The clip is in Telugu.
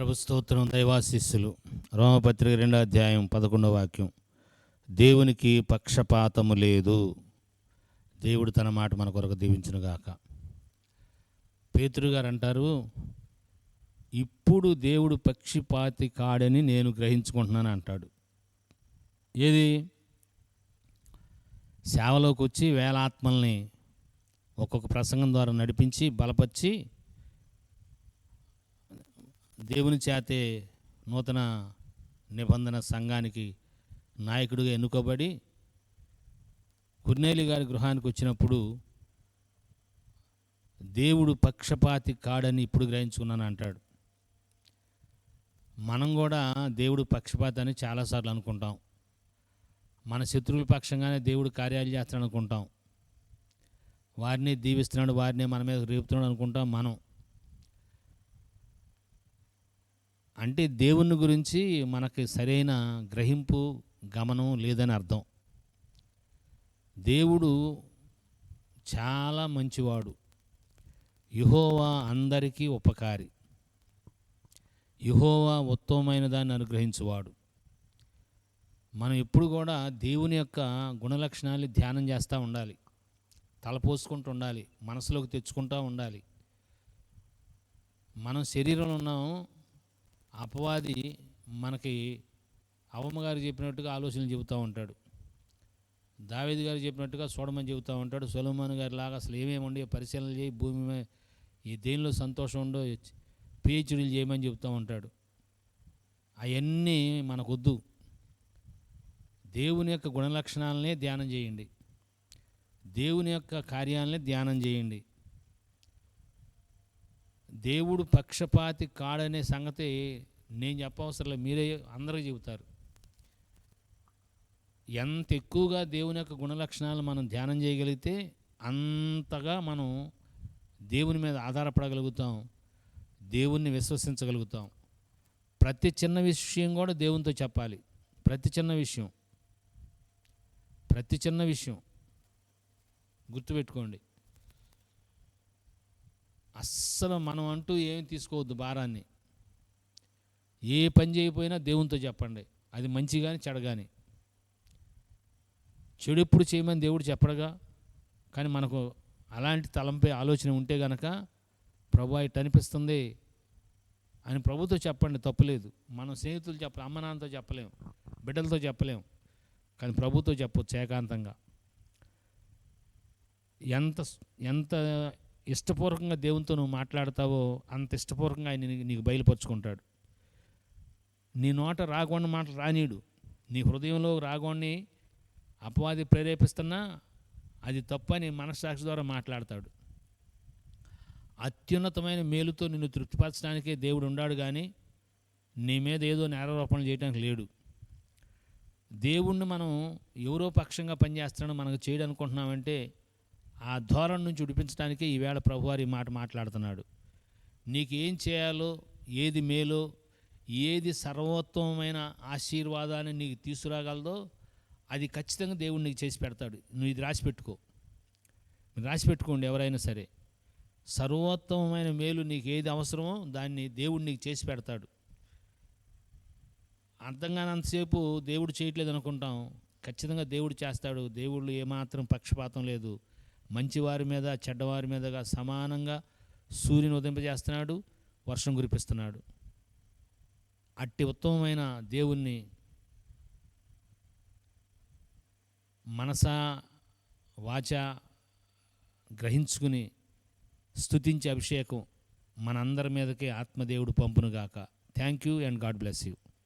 ప్రభు స్తోత్రం దైవాశిస్సులు. రోమపత్రిక రెండో అధ్యాయం పదకొండవ వాక్యం. దేవునికి పక్షపాతము లేదు. దేవుడు తన మాట మన కొరకు దీవించునుగాక పేతురు గారు అంటారు ఇప్పుడు దేవుడు పక్షిపాతి కాడని నేను గ్రహించుకుంటున్నాను అంటాడు. ఏది? సేవలోకి వచ్చి వేలాత్మల్ని ఒక్కొక్క ప్రసంగం ద్వారా నడిపించి బలపరిచి దేవుని చేతే నూతన నిబంధన సంఘానికి నాయకుడిగా ఎన్నుకోబడి కుర్నేలి గారి గృహానికి వచ్చినప్పుడు దేవుడు పక్షపాతి కాడని ఇప్పుడు గ్రహించుకున్నాను అంటాడు. మనం కూడా దేవుడు పక్షపాతి అని చాలాసార్లు అనుకుంటాం. మన శత్రువుల పక్షంగానే దేవుడు కార్యాలు చేస్తాడు అనుకుంటాం వారిని దీవిస్తున్నాడు వారిని మన మీద రేపుతున్నాడు అనుకుంటాం మనం. అంటే దేవుని గురించి మనకి సరైన గ్రహింపు గమనం లేదని అర్థం. దేవుడు చాలా మంచివాడు. యుహోవా అందరికీ ఉపకారి. యుహోవా ఉత్తమమైన దాన్ని అనుగ్రహించువాడు. మనం ఎప్పుడు కూడా దేవుని యొక్క గుణలక్షణాలు ధ్యానం చేస్తూ ఉండాలి. తలపోసుకుంటూ ఉండాలి మనసులోకి తెచ్చుకుంటూ ఉండాలి. మనం శరీరంలో ఉన్నాం అపవాది మనకి అవమ్మ గారు చెప్పినట్టుగా ఆలోచనలు చెబుతూ ఉంటాడు. దావేది గారు చెప్పినట్టుగా చూడమని చెబుతూ ఉంటాడు. సొలమాన్ గారి లాగా అసలు ఏమేమి ఉండే పరిశీలన చేయి భూమి ఈ దేనిలో సంతోషం ఉండో పిహెచ్డీలు చేయమని చెబుతూ ఉంటాడు. అవన్నీ మనకొద్దు. దేవుని యొక్క గుణలక్షణాలనే ధ్యానం చేయండి. దేవుని యొక్క కార్యాలనే ధ్యానం చేయండి. దేవుడు పక్షపాతి కాడనే సంగతి నేను చెప్పవసరం లేదు మీరే అందరూ చెబుతారు. ఎంత ఎక్కువగా దేవుని యొక్క గుణలక్షణాలు మనం ధ్యానం చేయగలిగితే అంతగా మనం దేవుని మీద ఆధారపడగలుగుతాం దేవుణ్ణి విశ్వసించగలుగుతాం. ప్రతి చిన్న విషయం కూడా దేవునితో చెప్పాలి. ప్రతి చిన్న విషయం. ప్రతి చిన్న విషయం. గుర్తుపెట్టుకోండి. అస్సలు మనం అంటూ ఏం తీసుకోవద్దు భారాన్ని. ఏ పని చేయకపోయినా దేవునితో చెప్పండి. అది మంచి కానీ చెడ కానీ చెడు ఎప్పుడు చేయమని దేవుడు చెప్పడగా. కానీ మనకు అలాంటి తలంపై ఆలోచన ఉంటే గనక ప్రభు ఇట్ అనిపిస్తుంది అని ప్రభుతో చెప్పండి తప్పులేదు. మనం స్నేహితులు చెప్పలేం అమ్మ నాన్నతో చెప్పలేం బిడ్డలతో చెప్పలేం. కానీ ప్రభుతో చెప్పొచ్చు ఏకాంతంగా. ఎంత ఎంత ఇష్టపూర్వకంగా దేవునితో నువ్వు మాట్లాడతావో అంత ఇష్టపూర్వకంగా ఆయన నీకు- బయలుపరుచుకుంటాడు. నీ నోట రాగొండ మాటలు రానీడు నీ హృదయంలో రాగొండి అపవాది ప్రేరేపిస్తున్నా అది తప్పని మనస్సాక్షి ద్వారా మాట్లాడతాడు. అత్యున్నతమైన మేలుతో నిన్ను తృప్తిపరచడానికే దేవుడు ఉన్నాడు కానీ నీ మీద ఏదో నేరారోపణలు చేయడానికి లేడు. దేవుణ్ణి మనం ఎవరో పక్షంగా పనిచేస్తున్నాడో మనకు చేయడం అనుకుంటున్నామంటే ఆ ధోరణి నుంచి విడిపించడానికి ఈవేళ ప్రభువారి మాట మాట్లాడుతున్నాడు. నీకు ఏం చేయాలో ఏది మేలో ఏది సర్వోత్తమమైన ఆశీర్వాదాన్ని నీకు తీసుకురాగలదో అది ఖచ్చితంగా దేవుడు నీకు చేసి పెడతాడు. నువ్వు ఇది రాసి పెట్టుకో. రాసి పెట్టుకోండి ఎవరైనా సరే. సర్వోత్తమమైన మేలు నీకు ఏది అవసరమో దాన్ని దేవుడు నీకు చేసి పెడతాడు. అర్థం కానంతసేపు దేవుడు చేయట్లేదు అనుకుంటాం. ఖచ్చితంగా దేవుడు చేస్తాడు. దేవుళ్ళు ఏమాత్రం పక్షపాతం లేదు. మంచివారి మీద చెడ్డవారి మీదగా సమానంగా సూర్యుని ఉదింపజేస్తున్నాడు వర్షం కురిపిస్తున్నాడు. అట్టి ఉత్తమమైన దేవుణ్ణి మనసా వాచ గ్రహించుకుని స్తుతించే అభిషేకం మనందరి మీదకి ఆత్మదేవుడు పంపునుగాక. Thank you and God bless you.